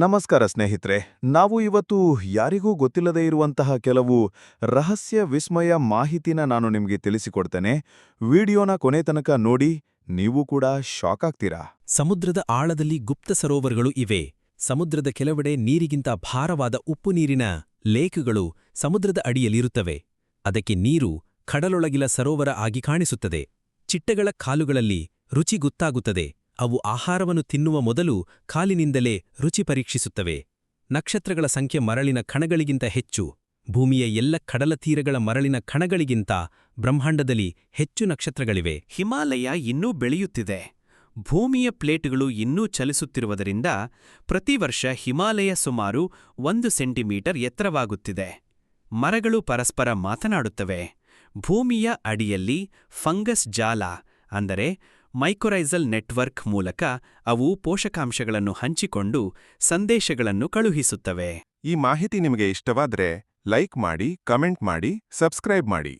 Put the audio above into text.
ನಮಸ್ಕಾರ ಸ್ನೇಹಿತರೆ, ನಾವು ಇವತ್ತು ಯಾರಿಗೂ ಗೊತ್ತಿಲ್ಲದೇ ಇರುವಂತಹ ಕೆಲವು ರಹಸ್ಯ ವಿಸ್ಮಯ ಮಾಹಿತಿನ ನಾನು ನಿಮಗೆ ತಿಳಿಸಿಕೊಡ್ತೇನೆ. ವಿಡಿಯೋನ ಕೊನೆ ತನಕ ನೋಡಿ, ನೀವು ಕೂಡ ಶಾಕ್ ಆಗ್ತೀರಾ? ಸಮುದ್ರದ ಆಳದಲ್ಲಿ ಗುಪ್ತ ಸರೋವರಗಳು ಇವೆ. ಸಮುದ್ರದ ಕೆಲವೆಡೆ ನೀರಿಗಿಂತ ಭಾರವಾದ ಉಪ್ಪು ನೀರಿನ ಲೇಕ್ಗಳು ಸಮುದ್ರದ ಅಡಿಯಲ್ಲಿರುತ್ತವೆ. ಅದಕ್ಕೆ ನೀರು ಕಡಲೊಳಗಿಲ ಸರೋವರ ಆಗಿ ಕಾಣಿಸುತ್ತದೆ. ಚಿಟ್ಟೆಗಳ ಕಾಲುಗಳಲ್ಲಿ ರುಚಿ ಗೊತ್ತಾಗುತ್ತದೆ. ಅವು ಆಹಾರವನ್ನು ತಿನ್ನುವ ಮೊದಲು ಕಾಲಿನಿಂದಲೇ ರುಚಿ ಪರೀಕ್ಷಿಸುತ್ತವೆ. ನಕ್ಷತ್ರಗಳ ಸಂಖ್ಯೆ ಮರಳಿನ ಕಣಗಳಿಗಿಂತ ಹೆಚ್ಚು. ಭೂಮಿಯ ಎಲ್ಲ ಕಡಲ ತೀರಗಳ ಮರಳಿನ ಕಣಗಳಿಗಿಂತ ಬ್ರಹ್ಮಾಂಡದಲ್ಲಿ ಹೆಚ್ಚು ನಕ್ಷತ್ರಗಳಿವೆ. ಹಿಮಾಲಯ ಇನ್ನೂ ಬೆಳೆಯುತ್ತಿದೆ. ಭೂಮಿಯ ಪ್ಲೇಟ್ಗಳು ಇನ್ನೂ ಚಲಿಸುತ್ತಿರುವುದರಿಂದ ಪ್ರತಿ ವರ್ಷ ಹಿಮಾಲಯ ಸುಮಾರು ಒಂದು ಸೆಂಟಿಮೀಟರ್ ಎತ್ತರವಾಗುತ್ತಿದೆ. ಮರಗಳು ಪರಸ್ಪರ ಮಾತನಾಡುತ್ತವೆ. ಭೂಮಿಯ ಅಡಿಯಲ್ಲಿ ಫಂಗಸ್ ಜಾಲ ಅಂದರೆ ಮೈಕೊರೈಸಲ್ ನೆಟ್ವರ್ಕ್ ಮೂಲಕ ಅವು ಪೋಷಕಾಂಶಗಳನ್ನು ಹಂಚಿಕೊಂಡು ಸಂದೇಶಗಳನ್ನು ಕಳುಹಿಸುತ್ತವೆ. ಈ ಮಾಹಿತಿ ನಿಮಗೆ ಇಷ್ಟವಾದರೆ ಲೈಕ್ ಮಾಡಿ, ಕಮೆಂಟ್ ಮಾಡಿ, ಸಬ್ಸ್ಕ್ರೈಬ್ ಮಾಡಿ.